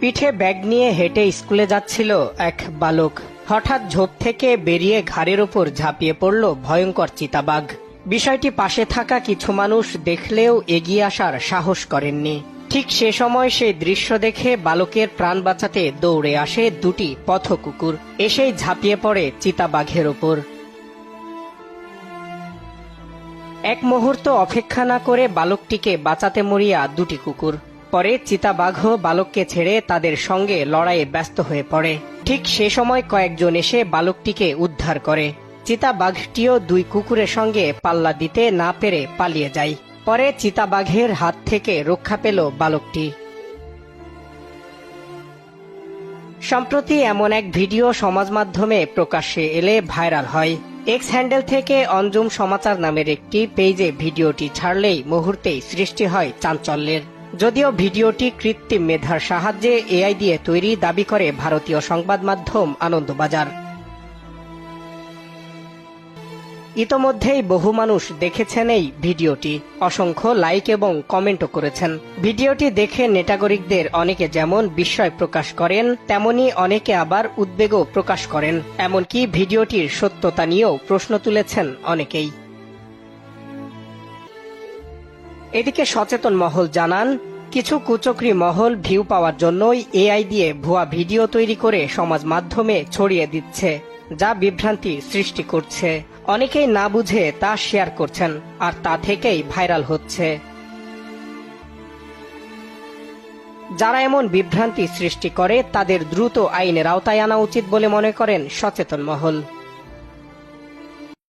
পিঠে ব্যাগ নিয়ে হেঁটে স্কুলে যাচ্ছিল এক বালক। হঠাৎ ঝোপ থেকে বেরিয়ে ঘাড়ের ওপর ঝাঁপিয়ে পড়ল ভয়ঙ্কর চিতাবাঘ। বিষয়টি পাশে থাকা কিছু মানুষ দেখলেও এগিয়ে আসার সাহস করেননি। ঠিক সে সময় সেই দৃশ্য দেখে বালকের প্রাণ বাঁচাতে দৌড়ে আসে দুটি পথ কুকুর এসেই ঝাঁপিয়ে পড়ে চিতাবাঘের ওপর। এক মুহূর্ত অপেক্ষা না করে বালকটিকে বাঁচাতে মরিয়া দুটি কুকুর। পরে চিতাবাঘও বালককে ছেড়ে তাদের সঙ্গে লড়াইয়ে ব্যস্ত হয়ে পড়ে। ঠিক সে সময় কয়েকজন এসে বালকটিকে উদ্ধার করে। চিতাবাঘটিও দুই কুকুরের সঙ্গে পাল্লা দিতে না পেরে পালিয়ে যায়। পরে চিতাবাঘের হাত থেকে রক্ষা পেল বালকটি। সম্প্রতি এমন এক ভিডিও সমাজ মাধ্যমে প্রকাশ্যে এলে ভাইরাল হয়। এক্স হ্যান্ডেল থেকে অঞ্জুম সমাচার নামের একটি পেজে ভিডিওটি ছাড়লেই মুহূর্তেই সৃষ্টি হয় চাঞ্চল্যের। যদিও ভিডিওটি কৃত্রিম মেধার সাহায্যে এআই দিয়ে তৈরি দাবি করে ভারতীয় সংবাদ মাধ্যম আনন্দবাজার। ইতোমধ্যেই বহু মানুষ দেখেছেন এই ভিডিওটি। অসংখ্য লাইক এবং কমেন্টও করেছেন। ভিডিওটি দেখে নেটাগরিকদের অনেকে যেমন বিস্ময় প্রকাশ করেন, তেমনি অনেকে আবার উদ্বেগও প্রকাশ করেন। এমনকি ভিডিওটির সত্যতা নিয়েও প্রশ্ন তুলেছেন অনেকেই। এদিকে সচেতন মহল জানান, কিছু কুচক্রি মহল ভিউ পাওয়ার জন্যই এআই দিয়ে ভুয়া ভিডিও তৈরি করে সমাজ মাধ্যমে ছড়িয়ে দিচ্ছে, যা বিভ্রান্তি সৃষ্টি করছে। অনেকেই না বুঝে তা শেয়ার করছেন, আর তা থেকেই ভাইরাল হচ্ছে। যারা এমন বিভ্রান্তি সৃষ্টি করে, তাদের দ্রুত আইনের আওতায় আনা উচিত বলে মনে করেন সচেতন মহল।